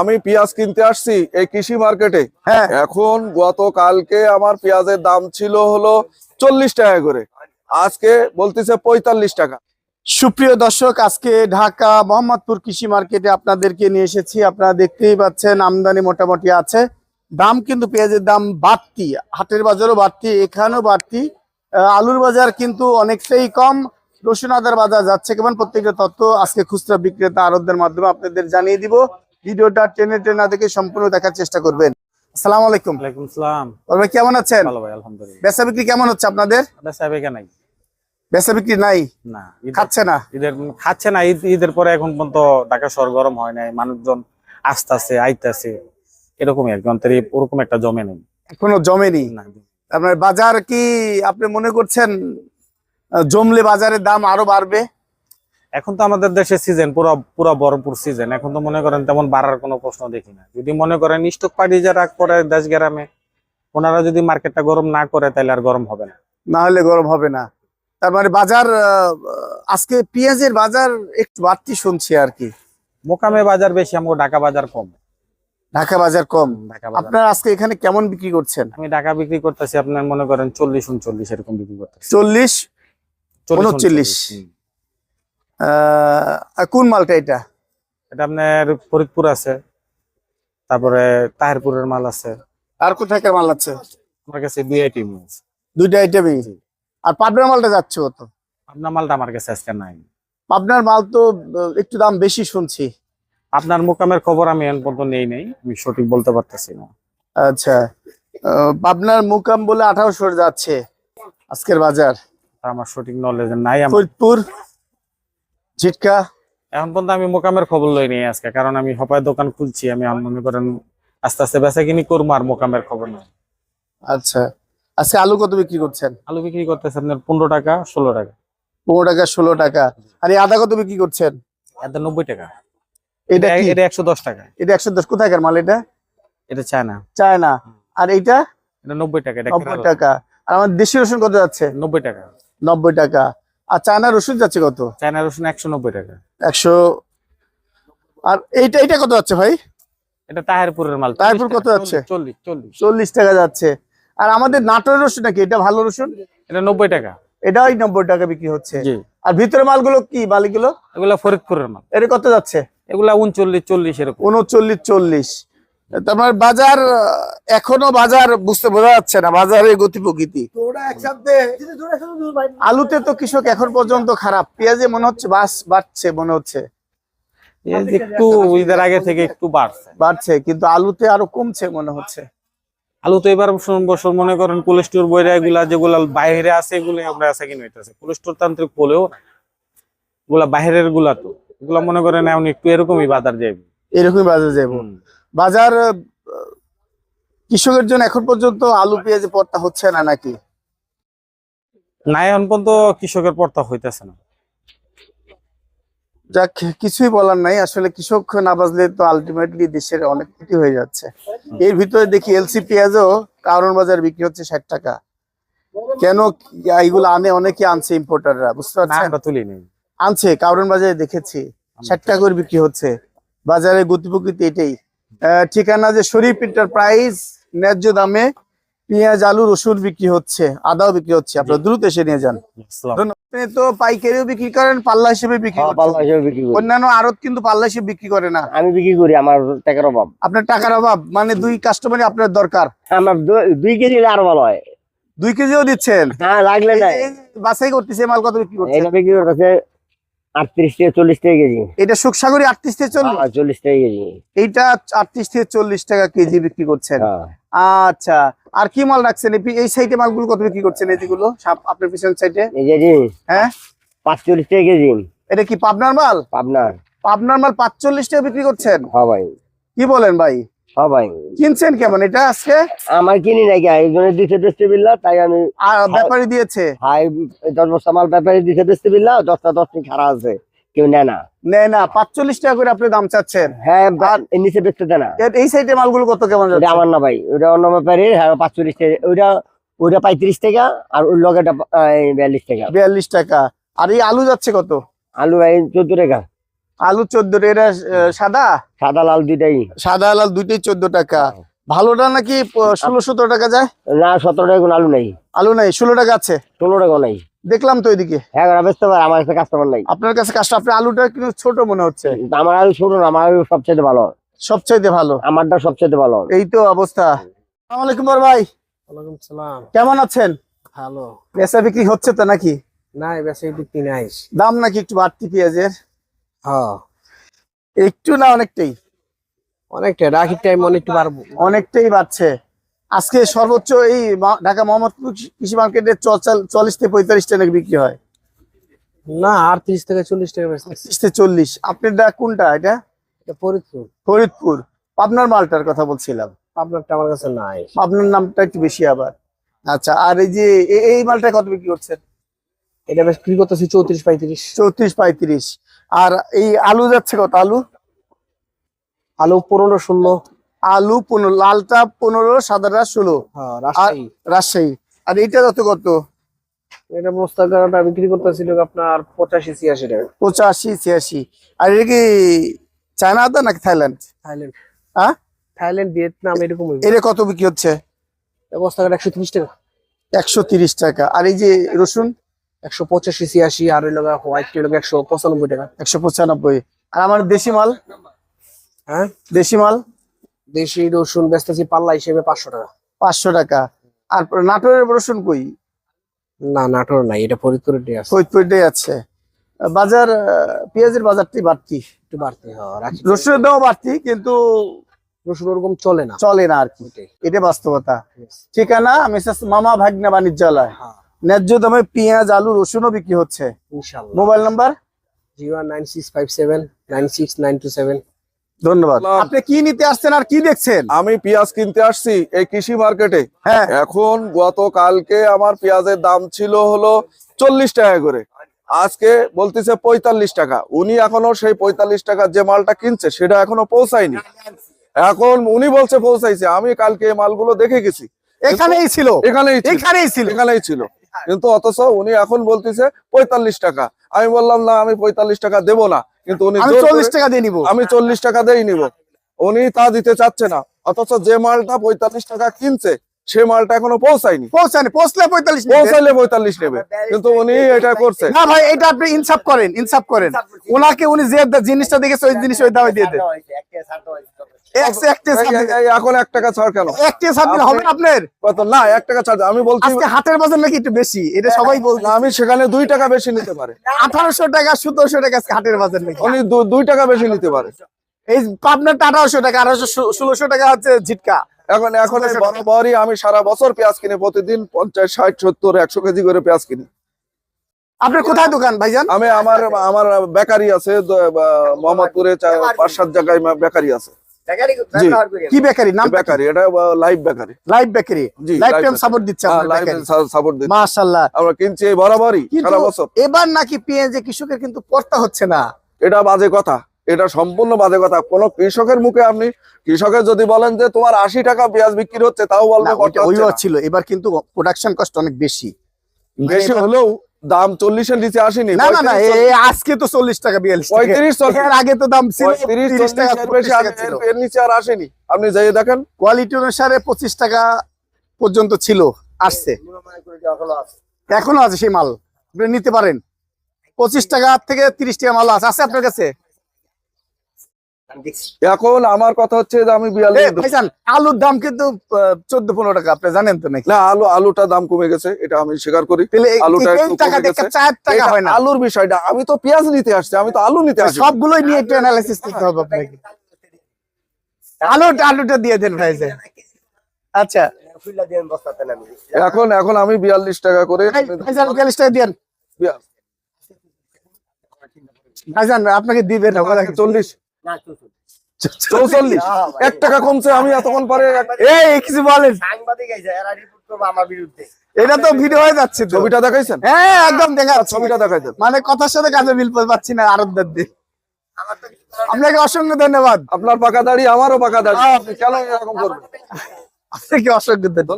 আমি পেঁয়াজ কিনতে আসছি এই কৃষি মার্কেটে। হ্যাঁ। এখন গতকালকে আমার পেঁয়াজের দাম ছিল হলো চল্লিশ টাকা করে। আজকে বলতেছে পঁয়তাল্লিশ টাকা। সুপ্রিয় দর্শক আজকে ঢাকা মোহাম্মদপুর কৃষি মার্কেটে আপনাদেরকে নিয়ে এসেছি। আপনারা দেখতেই পাচ্ছেন আমদানি মোটামুটি আছে। দাম কিন্তু পেঁয়াজের দাম বাড়তি হাটের বাজারও বাড়তি এখানেও বাড়তি। আলুর বাজার কিন্তু অনেকটাই কম। রসুন আদার বাজার যাচ্ছে কেমন? প্রত্যেকটা তথ্য আজকে খুচরা বিক্রেতা আরবদের মাধ্যমে আপনাদের জানিয়ে দিব। ভিডিওটা টেনে টেনে দেখে সম্পূর্ণ দেখার চেষ্টা করবেন। আসসালামু আলাইকুম। ওয়ালাইকুম সালাম। ভাই কেমন আছেন? ভালো ভাই আলহামদুলিল্লাহ। বেচা বিক্রি কেমন হচ্ছে আপনাদের? বেচা বেচা নাই। বেচা বিক্রি নাই? না ঈদের- খাচ্ছে না? ঈদের খাচ্ছে না ঈদের পরে এখন পর্যন্ত ঢাকা শহর গরম হয় নাই মানুষজন আসতেছে আইতাছে। এরকমই আর কি অন্তরে ওরকম একটা জমে নেই। এখনও জমেনি? না আপনার বাজার কি আপনি মনে করছেন জমলে বাজারের দাম আরও বাড়বে? এখন তো আমাদের দেশে সিজন পুরো পুরো বরপুর সিজন এখন তো মনে করেন তেমন বাড়ার কোনো প্রশ্ন দেখি না। যদি মনে করেন স্টক পার্টি যারা করে দেশ গ্রামে ওনারা যদি মার্কেটটা গরম না করে তাহলে আর গরম হবে না। না হলে গরম হবে না। তার মানে বাজার আজকে পেঁয়াজের বাজার একটু বাড়তি শুনছি আর কি। মোকামে বাজার বেশি আমাকে ঢাকা বাজার কম। ঢাকা বাজার কম? ঢাকা আপনার আজকে এখানে কেমন বিক্রি করছেন? আমি ঢাকা বিক্রি করতেছি আপনার মনে করেন চল্লিশ উনচল্লিশ এরকম বিক্রি করতেছি। চল্লিশ, উনচল্লিশ। কোন মালটা এটা? এটা আপনার ফরিদপুর আছে। তারপরে তাহিরপুরের মাল আছে। আর কোথাকার মাল আছে? আমার কাছে বিআইটি আছে। দুইটা আইটেমই আর পাবনার মালটা যাচ্ছে কত? আপনার মালটা আমার কাছে আজকে নাই। পাবনার মাল তো একটু দাম বেশি শুনছি। আপনার মোকামের খবর আমি এখন পর্যন্ত নেই নেই। আমি সঠিক বলতে পারতেছি না। আচ্ছা। পাবনার মোকাম বলে আঠারোশো যাচ্ছে আজকের বাজার। আমার সঠিক নলেজ নাই আমার। ফরিদপুর? ঝিটকা? এখন পর্যন্ত আমি মোকামের খবর লই নেই আজকে কারণ আমি হপায় দোকান খুলছি আমি মনে করেন আস্তে আস্তে বেচা কিনি করব আর মোকামের খবর নেই। আচ্ছা। আজকে আলু কত বিক্রি করছেন? আলু বিক্রি করতেছে আপনার পনেরো টাকা ষোলো টাকা। পনেরো টাকা ষোলো টাকা। আর এই আদা কত বিক্রি করছেন? এতে নব্বই টাকা। এটা এটা একশো দশ টাকা। এটা একশো দশ। কোথাকার মাল এটা? এটা চায় না চায় আর এইটা? এটা নব্বই টাকা নব্বই টাকা। আর আমার দেশি রসুন কত যাচ্ছে? নব্বই টাকা। নব্বই টাকা। আর চায়না রসুন যাচ্ছে কত? চায়না রসুন একশো নব্বই টাকা। একশো আর এইটা এইটা কত যাচ্ছে ভাই? এটা তাহিরপুরের মাল। তাহিরপুর 40 কত যাচ্ছে? চল্লিশ চল্লিশ। চল্লিশ টাকা যাচ্ছে। আর আমাদের নাটোরের রসুন নাকি? এটা ভালো রসুন? এটা নব্বই টাকা। এটাই নব্বই টাকা বিক্রি হচ্ছে। আর ভিতরে মালগুলো কি মালিকগুলো এগুলা ফরিদপুরের মাল। এটা কত যাচ্ছে? এগুলা উনচল্লিশ চল্লিশ এরকম উনচল্লিশ চল্লিশ। তোমার বাজার এখনও বাজার বুঝতে বোঝা যাচ্ছে না বাজারের গতি প্রকৃতি। আলুতে তো কৃষক এখন পর্যন্ত খারাপ পেঁয়াজে মনে হচ্ছে বাস বাড়ছে মনে হচ্ছে। একটু ঈদের আগে থেকে একটু বাড়ছে। বাড়ছে কিন্তু আলুতে আরও কমছে মনে হচ্ছে। আলু তো এবার বছর বছর মনে করেন কোলেস্টোর বইরা এগুলা যেগুলা বাইরে আছে এগুলো আমরা আছে কিনা হইতেছে। কোলেস্টোর তান্ত্রিক বলেও না। এগুলা বাইরেরগুলা তো। এগুলা মনে করেন এমন একটু এরকমই বাজার যাবে এরকমই বাজার যাব বাজার কৃষকের জন্য এখন পর্যন্ত আলু পেঁয়াজে পড়তা হচ্ছে না নাকি? না এখন পর্যন্ত কৃষকের পর্তা হইতেছে না। যাক কিছুই বলার নাই। আসলে কৃষক না বাজলে তো আলটিমেটলি দেশের অনেক ক্ষতি হয়ে যাচ্ছে। এর ভিতরে দেখি এলসি পেঁয়াজও কারণ বাজার বিক্রি হচ্ছে ষাট টাকা। কেন এইগুলো আনে অনেকে আনছে ইম্পোর্টাররা বুঝতে না পারছেন? তুলি নেই। আনছে কারণ বাজারে দেখেছি ষাট টাকা করে বিক্রি হচ্ছে। বাজারে গতি প্রকৃতি এটাই। ঠিকানা যে শরীফ এন্টারপ্রাইজ ন্যায্য দামে পেঁয়াজ আলু রসুন বিক্রি হচ্ছে আদাও বিক্রি হচ্ছে। আপনারা দ্রুত এসে নিয়ে যান। আপনি তো পাইকারিও বিক্রি করেন পাল্লা হিসেবে বিক্রি হ্যাঁ, পাল্লা হিসেবে বিক্রি করি। অন্যান্য আড়ত কিন্তু পাল্লা হিসেবে বিক্রি করে না। আমি বিক্রি করি আমার টাকার অভাব। আপনার টাকার অভাব মানে দুই কাস্টমারই আপনার দরকার। আমার দুই কেজি আরও ভালো হয়। দুই কেজিও দিচ্ছেন? হ্যাঁ লাগলে না বাছাই করতেছে মাল কত বিক্রি করছে? এটা বিক্রি করতেছে আটত্রিশ থেকে চল্লিশ টাকা কেজি। এটা সুখসাগরী আটত্রিশ থেকে চল্লিশ? হ্যাঁ, চল্লিশ টাকা কেজি। এইটা আটত্রিশ থেকে চল্লিশ টাকা কেজি বিক্রি করছেন। হ্যাঁ। আচ্ছা আর কি মাল রাখছেন? এই সাইডে মালগুলো কত বিক্রি করছেন এই যেগুলো? সাপ- আপনার পিছন সাইডে এই যে হ্যাঁ? পাঁচচল্লিশ টাকা কেজি। এটা কি পাবনার মাল? আপনার পাবনার মাল পাঁচচল্লিশ টাকা বিক্রি করছেন? হ্যাঁ ভাই। কি বলেন ভাই? হ্যাঁ কিনছেন কেমন? এটা আজকে? আমার কিনি নাকি বিল্লা তাই আমি আর ব্যাপারী দিয়েছে? হাই দশ বস্তা মাল ব্যাপারে দুইশো দশটা বিল্লা দশটা দশটি খারাপ আছে। কেউ নেয় না। নেয় না পাঁচচল্লিশ টাকা করে আপনি দাম চাচ্ছেন। হ্যাঁ নিচে বেচতে দেয় না। এই সাইডে মালগুলো কত কেমন ওটা আমার না ভাই ওটা অন্য ব্যাপারে হ্যাঁ পাঁচচল্লিশ টাকা পঁয়ত্রিশ টাকা আর লগেটা বিয়াল্লিশ টাকা। বিয়াল্লিশ টাকা। আর এই আলু যাচ্ছে কত? আলু ভাই চোদ্দ টাকা। আলু চোদ্দ এটা সাদা? সাদা লাল দুইটাই। সাদা লাল দুইটাই চোদ্দ টাকা। ভালোটা নাকি ষোলো সতেরো টাকা যায়? না সতেরো টাকা কোনো আলু নাই। আলু নাই ষোলো টাকা আছে? ষোলো টাকা নাই। দেখলাম তো ওইদিকে হ্যাঁ বেচতে পারে আমার কাছে কাস্টমার নাই। আপনার কাছে আপনার আলুটা কিন্তু ছোট মনে হচ্ছে। আমার আলু ছোট না আমার আলু সবচেয়ে ভালো। সবচাইতে ভালো? আমারটা সবচেয়ে ভালো। এই তো অবস্থা। আসসালামু আলাইকুম ভাই। ওয়ালাইকুম সালাম। কেমন আছেন? ভালো। বেচা বিক্রি হচ্ছে তো নাকি? নাই বেশি বিক্রি নাই। দাম নাকি একটু বাড়তি পেঁয়াজের? হ্যাঁ। একটু না অনেকটাই। অনেকটা রাখির টাইম অনেকটু পারব অনেকটাই বাড়ছে। আজকে সর্বোচ্চ এই ঢাকা মোহাম্মদপুর কৃষি মার্কেটে চল্লিশ থেকে পঁয়তাল্লিশ টাকা বিক্রি হয়। না আর তিরিশ থেকে চল্লিশ টাকা বেশি। থেকে চল্লিশ। আপনারটা কোনটা? এটা? ফরিদপুর। ফরিদপুর। পাবনার মালটার কথা বলছিলাম। আপনারটা আমার কাছে নাই। আপনার নামটা একটু বেশি আবার। আচ্ছা আর এই যে এই মালটা কত বিক্রি করছেন? এটা বেশ বিক্রি করতেছি চৌত্রিশ পঁয়ত্রিশ। চৌত্রিশ পঁয়ত্রিশ। আর এই আলু যাচ্ছে কত? আলু? আলু পনেরো শূন্য আলু পনেরো লালটা পনেরো সাদাটা ষোলো। হ্যাঁ রাজশাহী। রাজশাহী। আর এইটা যত কত? এটা মোস্তাকাটা বিক্রি করতেছিল আপনার পঁচাশি ছিয়াশি টাকা। পঁচাশি ছিয়াশি। আর এটা কি চায়না আদা নাকি থাইল্যান্ড? থাইল্যান্ড। হ্যাঁ? থাইল্যান্ড ভিয়েতনাম এরকম এটা কত বিক্রি হচ্ছে? মোস্তাকাটা একশো ত্রিশ টাকা। একশো তিরিশ টাকা। আর এই যে রসুন? একশো পঁচাশি ছিয়াশি আর ওই লগা হোয়াইট লগা একশো পঁচানব্বই টাকা। একশো পঁচানব্বই। আর আমার দেশি মাল? হ্যাঁ? দেশি মাল? দেশি রসুন বেচতেছি পাল্লা হিসেবে পাঁচশো টাকা। পাঁচশো টাকা। আর নাটোরের রসুন কই? না নাটোর নাই এটা ফরিদপুরের দিয়ে আছে। ফরিদপুরটাই আছে। বাজার পেঁয়াজের বাজারটি বাড়তি? একটু বাড়তি হ্যাঁ রসুনের দামও বাড়তি কিন্তু রসুন ওরকম চলে না। চলে না আর কি। এটা বাস্তবতা। ঠিকানা মিসেস মামা ভাগনা বাণিজ্যালয়। হ্যাঁ। ন্যায্য দামে পেঁয়াজ আলু রসুনও বিক্রি হচ্ছে। Mobile number? ধন্যবাদ। আপনি কি নিতে আসছেন আর কি দেখছেন? আমি পেঁয়াজ কিনতে আসছি এই কৃষি মার্কেটে। হ্যাঁ। এখন গতকালকে আমার পেঁয়াজের দাম ছিল হলো চল্লিশ টাকা করে। আজকে বলতেছে পঁয়তাল্লিশ টাকা। উনি এখনও সেই পঁয়তাল্লিশ টাকার যে মালটা কিনছে সেটা এখনও পৌঁছায়নি। এখন উনি বলছে পৌঁছাইছে। আমি কালকে এই মালগুলো দেখে গেছি। এখানেই ছিল। এখানেই ছিল। এখানেই ছিল। এখানেই ছিল। কিন্তু অথচ উনি এখন বলতেছে পঁয়তাল্লিশ টাকা। আমি বললাম না আমি পঁয়তাল্লিশ টাকা দেবো না। কিন্তু উনি আমি চল্লিশ টাকা দিয়ে নিবো। আমি চল্লিশ টাকা দিয়ে নিব। উনি তা দিতে চাচ্ছে না। অথচ যে মালটা পঁয়তাল্লিশ টাকা কিনছে সে মালটা এখনও পৌঁছায়নি। পৌঁছায়নি পৌঁছলে পঁয়তাল্লিশ। পৌঁছাইলে পঁয়তাল্লিশ নেবে। কিন্তু উনি এটা করছে। না ভাই এটা আপনি ইনসাফ করেন ইনসাফ করেন। ওনাকে উনি যে জিনিসটা দেখেছে ওই জিনিস ওই দামে দিয়ে দেন। এখন এক টাকা ছাড় কেন? ছাড় হবে না আপনার। কত? না এক টাকা ছাড় আমি বলছি আজকে হাটের বাজার নাকি একটু বেশি? এটা সবাই বলছে। আমি সেখানে দুই টাকা বেশি নিতে পারে। আঠারোশো টাকা সতেরোশো টাকা আজকে হাটের বাজার নাকি? উনি দুই টাকা বেশি নিতে পারে। এই পাবনার আঠারোশো টাকা আঠারোশো ষোলোশো টাকা হচ্ছে ঝিটকা। এখন এখন বরাবরই আমি সারা বছর পেঁয়াজ কিনি প্রতিদিন পঞ্চাশ ষাট সত্তর একশো কেজি করে পেঁয়াজ কিনি। আপনার কোথায় দোকান ভাইজান? আমি আমার আমার বেকারি আছে মোহাম্মদপুরে পাঁচ সাত জায়গায় বেকারি আছে। কি বেকারি? নাম বেকারি এটা live bakery. Live bakery? Lifetime support দিচ্ছে হ্যাঁ, আপনার live বেকারি। sa- support দিচ্ছি। মাশাআল্লাহ। আমরা কিনছি বরাবরই সারা বছর। এবার নাকি পেঁয়াজে কৃষকের কিন্তু পড়তা হচ্ছে না। এটা বাজে কথা। এটা সম্পূর্ণ বাজে কথা। কোন কৃষকের মুখে আপনি কৃষকের যদি বলেন যে তোমার আশি টাকা পেঁয়াজ বিক্রি হচ্ছে তাও বলবে। ছিল। এবার কিন্তু প্রোডাকশন কস্ট অনেক বেশি। বেশি হলেও দাম চল্লিশের নিচে আসেনি। না না না আজকে তো চল্লিশ টাকা বিয়াল্লিশ পঁয়ত্রিশ এর আগে তো দাম ছিল 30 টাকা এর 35 বেশি টাকা আসেনি, ছিল। এর- এর নিচে আর আসেনি। আপনি যাই দেখেন। কোয়ালিটি অনুসারে পঁচিশ টাকা পর্যন্ত ছিল আসছে। এখনও আছে সেই মাল আপনি নিতে পারেন। পঁচিশ টাকা থেকে তিরিশ টাকা মাল আছে আছে আপনার কাছে? এখন আমার কথা হচ্ছে যে আমি বিয়াল্লিশ আলুর দাম কিন্তু চোদ্দ পনেরো টাকা আপনি জানেন তো নাকি? না আলু আলুটা দাম কমে গেছে এটা আমি স্বীকার করি। আলুটা হয় আলুর বিষয়টা আমি তো পেঁয়াজ নিতে আসছি আমি তো আলু নিতে আসছি সবগুলোই নিয়ে একটু অ্যানালাইসিস করতে হবে আপনাকে। আলুটা আলুটা দিয়ে দেন ভাইজান। আচ্ছা। এখন এখন আমি বিয়াল্লিশ টাকা করে ভাই- বিয়াল্লিশ টাকা বিয়া- ভাইজান আপনাকে দিবেন না চৌচল্লিশ। এক টাকা কমছে আমি এতক্ষণ পরে এক- এই কিছু বলেন। এটা তো ভিডিও হয়ে যাচ্ছে ছবিটা দেখাইছেন? হ্যাঁ একদম দেখা ছবিটা দেখাইছেন। মানে কথার সাথে কাজে মিল পাচ্ছি না আরবদার দিয়ে। আপনাকে অসংখ্য ধন্যবাদ। আপনার পাকা দাড়ি আমারও পাকা দাড়ি। আপনি কেন এরকম করবেন? আপনাকে অসংখ্য ধন্যবাদ।